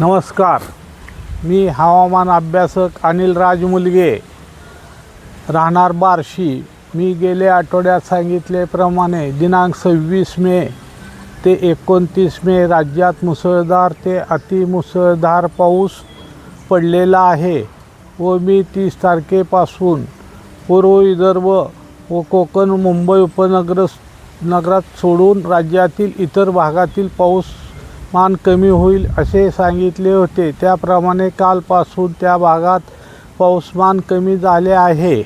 नमस्कार. मी हवामान अभ्यासक अनिल राजमुलगे. राहणार बार्शी. मी गेल्या आठवड्यात सांगितल्याप्रमाणे दिनांक सव्वीस मे ते एकोणतीस मे राज्यात मुसळधार ते अतिमुसळधार पाऊस पडलेला आहे व मी तीस तारखेपासून पूर्व विदर्भ व कोकण मुंबई उपनगर नगरात सोडून राज्यातील इतर भागातील पाऊस मान कमी होईल असे सांगितले होते. त्याप्रमाणे कालपासून त्या भागात पाऊसमान कमी झाले आहे.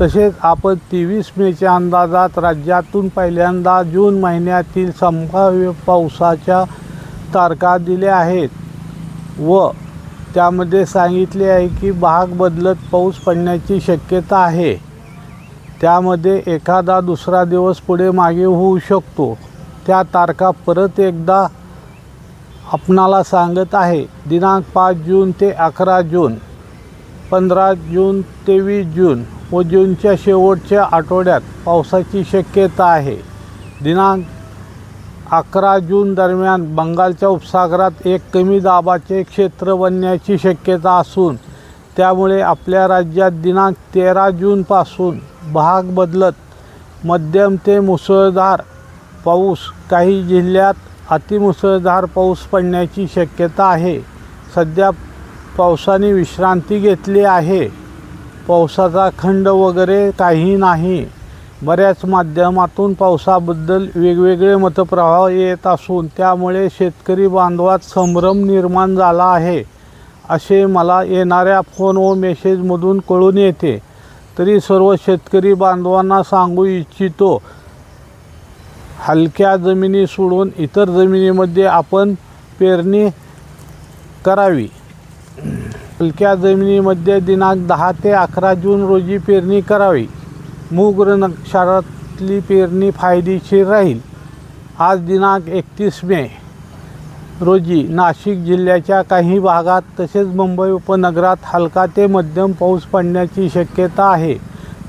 तसेच आपण तेवीस मेच्या अंदाजात राज्यातून पहिल्यांदा जून महिन्यातील संभाव्य पावसाच्या तारखा दिल्या आहेत व त्यामध्ये सांगितले आहे की भाग बदलत पाऊस पडण्याची शक्यता आहे. त्यामध्ये एखादा दुसरा दिवस पुढे मागे होऊ शकतो. त्या तारखा परत एकदा आपणाला सांगत आहे दिनांक पाच जून ते अकरा जून पंधरा जून ते वीस जून व जूनच्या शेवटच्या आठवड्यात पावसाची शक्यता आहे. दिनांक अकरा जून दरम्यान बंगालच्या उपसागरात एक कमी दाबाचे क्षेत्र बनण्याची शक्यता असून त्यामुळे आपल्या राज्यात दिनांक तेरा जूनपासून भाग बदलत मध्यम ते मुसळधार पाऊस काही जिल्ह्यात अतिमुसळधार पाऊस पडण्याची शक्यता आहे. सध्या पावसाने विश्रांती घेतली आहे. पावसाचा खंड वगैरे काही नाही. बऱ्याच माध्यमातून पावसाबद्दल वेगवेगळे मतप्रवाह येत असून त्यामुळे शेतकरी बांधवात संभ्रम निर्माण झाला आहे. असे मला येणाऱ्या फोन व मेसेजमधून कळून येते. तरी सर्व शेतकरी बांधवांना सांगू इच्छितो हलक्या जमिनी सोडून इतर जमिनीमध्ये आपण पेरणी करावी. हलक्या जमिनीमध्ये दिनांक दहा ते अकरा जून रोजी पेरणी करावी. मूग नक्षारातली पेरणी फायदेशीर राहील. आज दिनांक एकतीस मे रोजी नाशिक जिल्ह्याच्या काही भागात तसेच मुंबई उपनगरात हलका ते मध्यम पाऊस पडण्याची शक्यता आहे.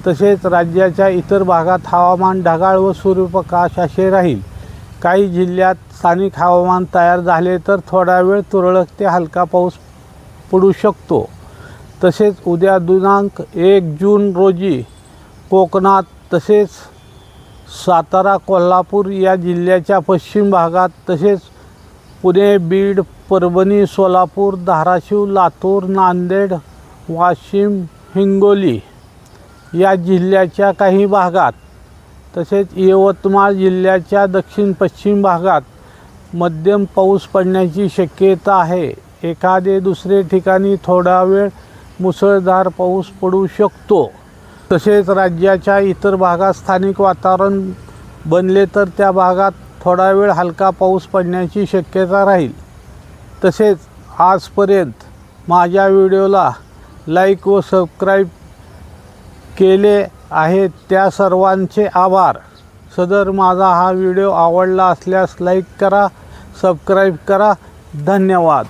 तसेच राज्याच्या इतर भागात हवामान ढगाळ व सूर्यप्रकाश असे राहील. काही जिल्ह्यात स्थानिक हवामान तयार झाले तर थोडा वेळ तुरळक ते हलका पाऊस पडू शकतो. तसेच उद्या दिनांक एक जून रोजी कोकणात तसेच सातारा कोल्हापूर या जिल्ह्याच्या पश्चिम भागात तसेच पुणे बीड परभणी सोलापूर धाराशिव लातूर नांदेड वाशिम हिंगोली या जिल्ह्याच्या काही भागात तसेच यवतमाळ जिल्ह्याच्या दक्षिण पश्चिम भागात मध्यम पाऊस पडण्याची शक्यता आहे. एखादे दुसरे ठिकाणी थोडा वेळ मुसळधार पाऊस पडू शकतो. तसेच राज्याच्या इतर भागात स्थानिक वातावरण बनले तर त्या भागात थोडा वेळ हलका पाऊस पडण्याची शक्यता राहील. तसेच आजपर्यंत माझ्या व्हिडिओला लाईक व सबस्क्राईब केले आहेत. त्या सर्वांचे आभार. सदर माझा हा व्हिडिओ आवडला असल्यास लाईक करा सबस्क्राईब करा. धन्यवाद.